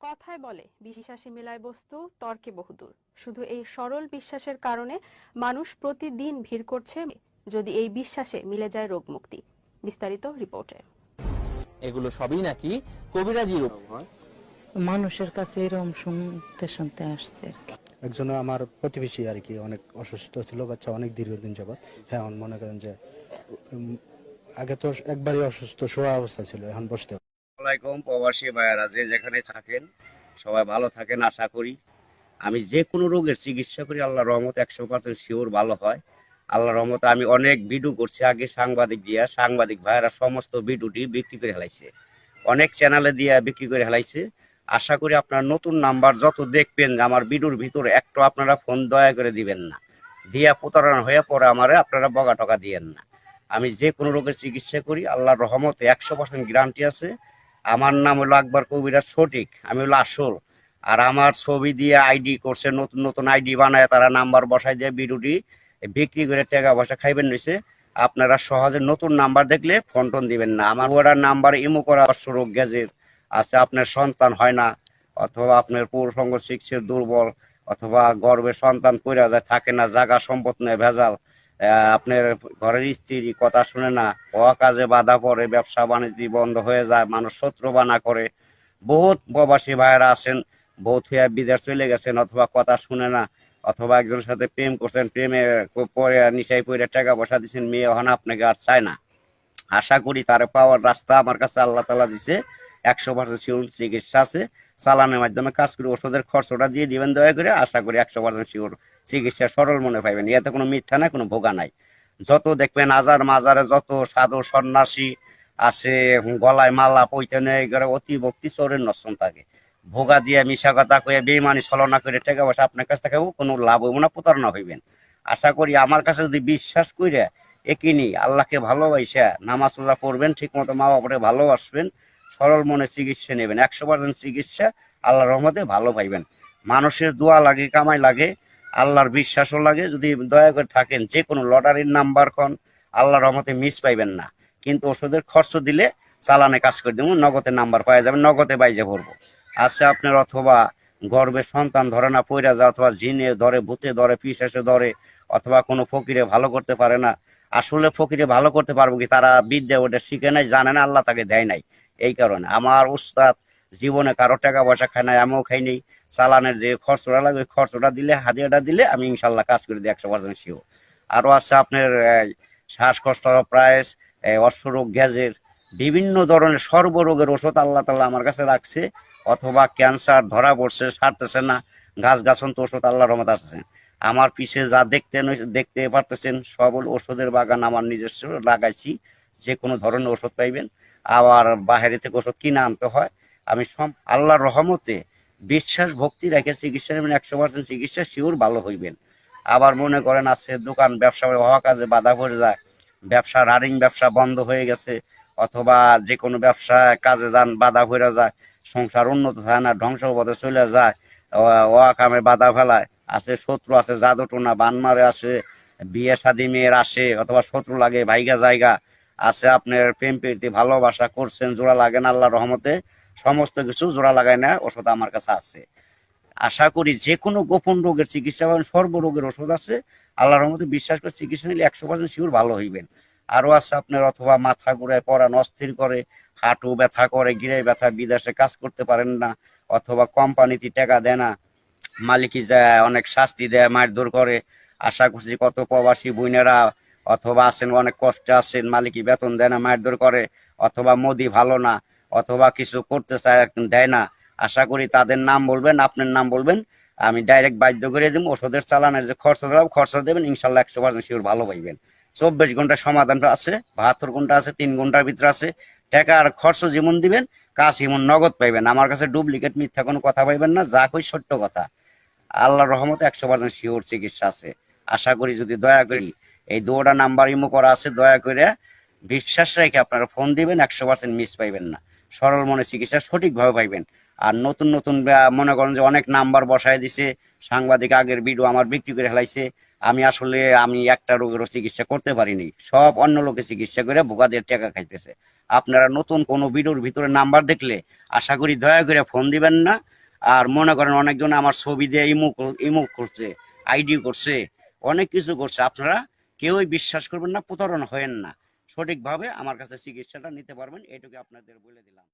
কথায় বলে বিশ্বাসী মেলায় বস্তু তর্কে বহুদূর। শুধু এই সরল বিশ্বাসের কারণে মানুষ প্রতিদিন ভিড় করছে যদি এই বিশ্বাসে মিলে যায় রোগ মুক্তি বিস্তারিত রিপোর্টে। এগুলো সবই নাকি কবিরাজি রূপ? মানুষের কাছে এরকম শুনতে শুনতে আসছে আর কি। একজন আমার প্রতিবেশী আর কি অনেক অসুস্থ ছিল বাচ্চা অনেক দীর্ঘদিন যাবৎ। হ্যাঁ মনে করেন যে উম, আগে তো একবারই অসুস্থ শোয়া অবস্থা ছিল এখন বসতে আসসালামাইকুম প্রবাসী ভাইয়ারা, যে যেখানে থাকেন, সবাই ভালো থাকেন আশা করি। আমি যে কোনো রোগের চিকিৎসা করি আল্লাহ রহমত একশো পার্সেন্ট শিওর ভালো হয়। আল্লাহ রহমতে আমি অনেক ভিডিও করছি, আগে সাংবাদিক দিয়া, সাংবাদিক ভাইয়ারা সমস্ত ভিডিওটি বিক্রি করে হেলাইছে। অনেক চ্যানেলে দিয়ে বিক্রি করে হেলাইছে। আশা করি আপনার নতুন নাম্বার যত দেখবেন আমার ভিডিওর ভিতরে একটু আপনারা ফোন দয়া করে দিবেন না। দিয়া প্রতারণা হয়ে পরে আমারে, আপনারা বগা টকা দিয়েন না। আমি যে কোনো রোগের চিকিৎসা করি, আল্লাহর রহমতে একশো পার্সেন্ট গ্যারান্টি আছে। আমার নাম হলো আকবর কবিরাজ সঠিক, আমি হলো আসল। আর আমার ছবি দিয়ে আইডি করছে, নতুন নতুন আইডি বানায় তারা নাম্বার বসাই দিয়ে ভিডিওটি বিক্রি করে টাকা পয়সা খাইবেন নিছে আপনারা সহজে নতুন নাম্বার দেখলে ফোন টোন দিবেন না। আমার ওটার নাম্বার ইমো করা রোগ গেজের আছে, আপনার সন্তান হয় না, অথবা আপনার পুরুষঙ্গ শিক্ষের দুর্বল, অথবা গর্ভে সন্তান কইরা যায়, থাকে না জাগা সম্পদ নেই ভেজাল। আপনার ঘরের স্ত্রী কথা শুনে না হওয়া কাজে বাধা পড়ে, ব্যবসা বাণিজ্য বন্ধ হয়ে যায়, মানুষ শত্রু বানা করে। বহুত প্রবাসী ভাইয়েরা আছেন, বহুত হইয়া বিদেশ চলে গেছেন, অথবা কথা শুনে না, অথবা একজনের সাথে প্রেম করছেন, প্রেমে পরে নিশাই পরে টাকা পয়সা দিচ্ছেন মেয়ে হন, আপনাকে আর চায় না। আশা করি তার পাওয়ার রাস্তা আমার কাছে আল্লাহ তালা দিছে। একশো পার্সেন্ট শিওর চিকিৎসা আছে। চালানের মাধ্যমে কাজ করে ওষুধের খরচটা দিয়ে দিবেন দয়া করে। আশা করি একশো পার্সেন্ট শিওর চিকিৎসা সরল মনে পাইবেন। এতে কোনো মিথ্যা নাই, কোনো ভোগা নাই। যত দেখবেন আজার মাজারে যত সাধু সন্ন্যাসী আছে, গলায় মালা পৈতেনে এগুলো অতি ভক্তি চোরের নষ্টন থাকে। ভোগা দিয়ে মিশা কথা কয়ে বেমানি ছলনা করে টাকা পয়সা আপনার কাছ থেকেও কোনো লাভ হইব না, প্রতারণা হইবেন। আশা করি আমার কাছে যদি বিশ্বাস করে একিনি আল্লাহকে ভালোবাসা নামাজ রোজা পড়বেন ঠিক মতো মা বাবাকে ভালোবাসবেন, সরল মনে চিকিৎসা নেবেন, একশো পার্সেন্ট চিকিৎসা আল্লাহ রহমতে ভালো পাইবেন। মানুষের দোয়া লাগে, কামাই লাগে, আল্লাহর বিশ্বাসও লাগে, যদি দয়া করে থাকেন যে কোনো লটারির নাম্বার খন, আল্লাহর রহমতে মিস পাইবেন না। কিন্তু ওষুধের খরচ দিলে চালানে কাজ করে দেবো, নগদের নাম্বার পাওয়া যাবে, নগদে বাইজে ভরবো। আছে আপনার অথবা গর্ভে সন্তান ধরে না, পইরা যায় অথবা জিনে ধরে, ভূতে ধরে পিসাসে ধরে, অথবা কোনো ফকিরে ভালো করতে পারে না। আসলে ফকিরে ভালো করতে পারব কি? তারা বিদ্যা ওটা শিখে নাই, জানে না, আল্লাহ তাকে দেয় নাই। এই কারণে আমার উস্তাদ জীবনে কারও টাকা পয়সা খায় নাই, আমিও খাই নেই। চালানের যে খরচটা লাগে, ওই খরচটা দিলে, হাদিয়াটা দিলে আমি ইনশাল্লাহ কাজ করে দিই একশো পার্সেন্ট শিওর আরও আছে আপনার শ্বাসকষ্ট প্রায় অশ্বরোগ গ্যাজের বিভিন্ন ধরনের সর্বরোগের ওষুধ আল্লাহ তাল্লাহ আমার কাছে রাখছে, অথবা ক্যান্সার ধরা পড়ছে, সারতেছে না গাছ তো ওষুধ আল্লাহ রহমত আসছে। আমার পিছে যা দেখতে দেখতে পারতেছেন, সব ওষুধের বাগান আমার নিজস্ব, লাগাইছি যে কোনো ধরনের ওষুধ পাইবেন। আবার বাইরে থেকে ওষুধ কিনে আনতে হয়। আমি সব আল্লাহর রহমতে বিশ্বাস, ভক্তি রেখে চিকিৎসা নেবেন, একশো পার্সেন্ট চিকিৎসা শিওর ভালো হইবেন। আবার মনে করেন আছে দোকান ব্যবসা হওয়া কাজে বাধা পড়ে যায়। ব্যবসা রানিং ব্যবসা বন্ধ হয়ে গেছে। অথবা যে কোনো ব্যবসা, কাজে যান, বাধা পড়ে যায়, সংসার উন্নত হয় না, ধ্বংস পথে চলে যায় ওয়া কামে বাধা ফেলায়। আছে শত্রু, আছে জাদু টোনা বান মারে আসে, বিয়ে শাদী মেয়ের আসে, অথবা শত্রু লাগে, ভাইগা জায়গা। আছে আপনার প্রেম, প্রীতি, ভালোবাসা করছেন, জোড়া লাগে না আল্লাহ রহমতে, সমস্ত কিছু জোড়া লাগায় না ওষুধ আমার কাছে আছে। আশা করি যে কোনো গোপন রোগের চিকিৎসা পাবেন সর্বরোগের ওষুধ আছে আল্লাহ রহমতে বিশ্বাস করে চিকিৎসা নিলে একশো পার্সেন্ট শিওর ভালো হইবেন। আরও আছে আপনার, অথবা মাথা ঘুরায় পড়ান, অস্থির করে, হাঁটু ব্যথা করে গিরে ব্যথা, বিদেশে কাজ করতে পারেন না, অথবা কোম্পানিতে টাকা দেয় না মালিকই যায় অনেক শাস্তি দেয়, মারধর করে, আশা করছি কত প্রবাসী বোনেরা অথবা আছেন, অনেক কষ্টে আছেন, মালিকই বেতন দেয় না, মারধর করে, অথবা মোদি ভালো না, অথবা কিছু করতে চায় দেয় না, আশা করি তাদের নাম বলবেন, আপনার নাম বলবেন, আমি ডাইরেক্ট বাধ্য করে দেবো, ওষুধের চালানের যে খরচ দেবো খরচ দেবেন, ইনশাল্লাহ একশো পার্সেন্ট শিওর ভালো পাইবেন। চব্বিশ ঘণ্টা সমাধান আছে, বাহাত্তর ঘণ্টা আছে, তিন ঘণ্টার ভিতরে আছে। টাকা আর খরচ যেমন দিবেন, কাজ এমন নগদ পাইবেন। আমার কাছে ডুপ্লিকেট মিথ্যা কোনো কথা পাইবেন না, যা কই সত্য কথা। আল্লাহর রহমতে একশো পার্সেন্ট শিওর চিকিৎসা আছে। আশা করি যদি দয়া করি, এই দুটা নাম্বার ইমো করা আছে, দয়া করে বিশ্বাস রেখে আপনারা ফোন দিবেন, একশো পার্সেন্ট মিস পাইবেন না। সরল মনে চিকিৎসা সঠিকভাবে পাইবেন। আর নতুন নতুন মনে করেন যে অনেক নাম্বার বসায় দিছে। সাংবাদিক আগের ভিডিও আমার বিক্রি করে ফেলাইছে। আমি আসলে, আমি একটা রোগেরও চিকিৎসা করতে পারিনি। সব অন্য লোকে চিকিৎসা করে বোকাদের টাকা খাইতেছে। আপনারা নতুন কোনো ভিডিওর ভিতরে নাম্বার দেখলে আশা করি দয়া করে ফোন দিবেন না। আর মনে করেন অনেকজন আমার ছবি দিয়ে ইমো ইমো করছে, আইডি করছে, অনেক কিছু করছে। আপনারা কেউই বিশ্বাস করবেন না, প্রতারণা হয়েন না। সঠিকভাবে আমার কাছে চিকিৎসাটা নিতে পারবেন, এটুকু আপনাদের বলে দিলাম।